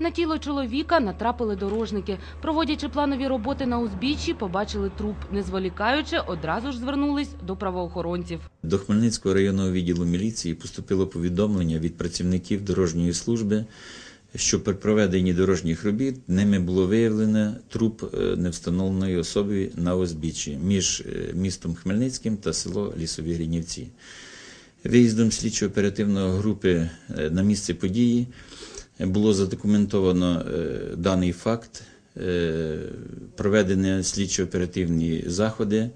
На тіло чоловіка натрапили дорожники. Проводячи планові роботи на узбіччі, побачили труп. Не зволікаючи, одразу ж звернулись до правоохоронців. До Хмельницького районного відділу міліції поступило повідомлення від працівників дорожньої служби, що при проведенні дорожніх робіт ними було виявлено труп е, невстановленої особи на узбіччі між е, містом Хмельницьким та село Лісові Гринівці. Виїздом слідчо-оперативної групи е, на місце події було задокументовано е, даний факт, е, проведені слідчо-оперативні заходи,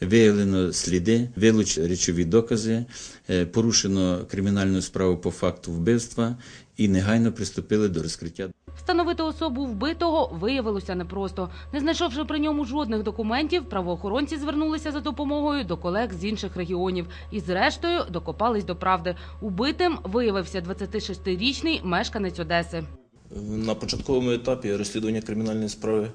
виявлено сліди, вилучені речові докази, е, порушено кримінальну справу по факту вбивства і негайно приступили до розкриття. Встановити особу вбитого виявилося непросто. Не знайшовши при ньому жодних документів, правоохоронці звернулися за допомогою до колег з інших регіонів і, зрештою, докопались до правди. Убитим виявився 26-річний мешканець Одеси. На початковому етапі розслідування кримінальної справи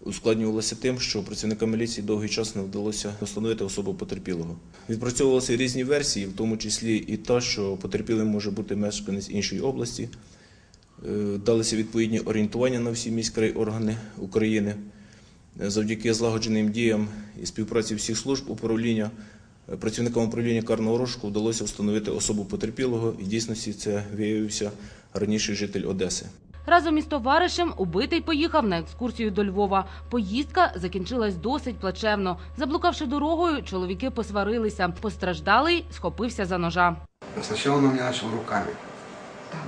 ускладнювалося тим, що працівникам міліції довгий час не вдалося встановити особу потерпілого. Відпрацьовувалися різні версії, в тому числі і та, що потерпілим може бути мешканець іншої області. Е, Далися відповідні орієнтування на всі міські органи України. Е, Завдяки злагодженим діям і співпраці всіх служб управління е, працівникам управління карного розшуку вдалося встановити особу потерпілого, і в дійсності це виявився раніше житель Одеси. Разом із товаришем убитий поїхав на екскурсію до Львова. Поїздка закінчилась досить плачевно. Заблукавши дорогою, чоловіки посварилися. Постраждалий схопився за ножа. Сначала он меня начал руками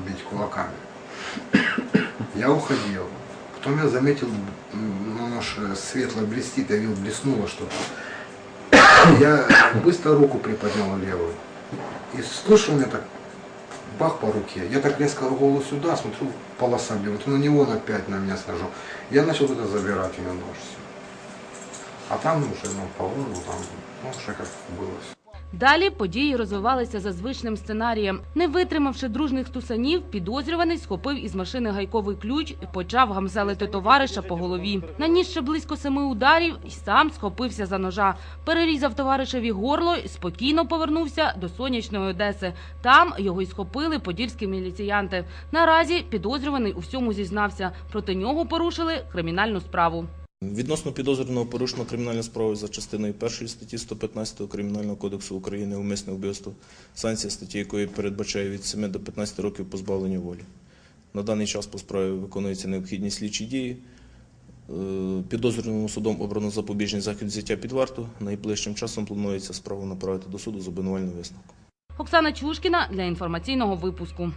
бить кулаками. Я уходил. Потом я заметил, ну, нож э, светло блестит, я видел, блеснуло что-то. Я быстро руку приподнял левую. И слышу, у меня так бах по руке. Я так резко голову сюда, смотрю, полоса белая. Вот на него опять на меня с ножом. Я начал туда забирать у него нож. всё. А там уже, ну, по горлу, там, ну, уже как было всё. Далі події розвивалися за звичним сценарієм. Не витримавши дружних стусанів, підозрюваний схопив із машини гайковий ключ і почав гамселити товариша по голові. Наніс ще близько семи ударів і сам схопився за ножа. Перерізав товаришеві горло і спокійно повернувся до сонячної Одеси. Там його й схопили подільські міліціянти. Наразі підозрюваний у всьому зізнався. Проти нього порушили кримінальну справу. Відносно підозрюваного порушено кримінальну справу за частиною 1 статті 115 Кримінального кодексу України умисне вбивство, санкція статті якої передбачає від 7 до 15 років позбавлення волі. На даний час по справі виконуються необхідні слідчі дії. Е, Підозрюваному судом обрано запобіжний захід взяття під варту. Найближчим часом планується справу направити до суду з обвинувальним висновком. Оксана Чушкіна для інформаційного випуску.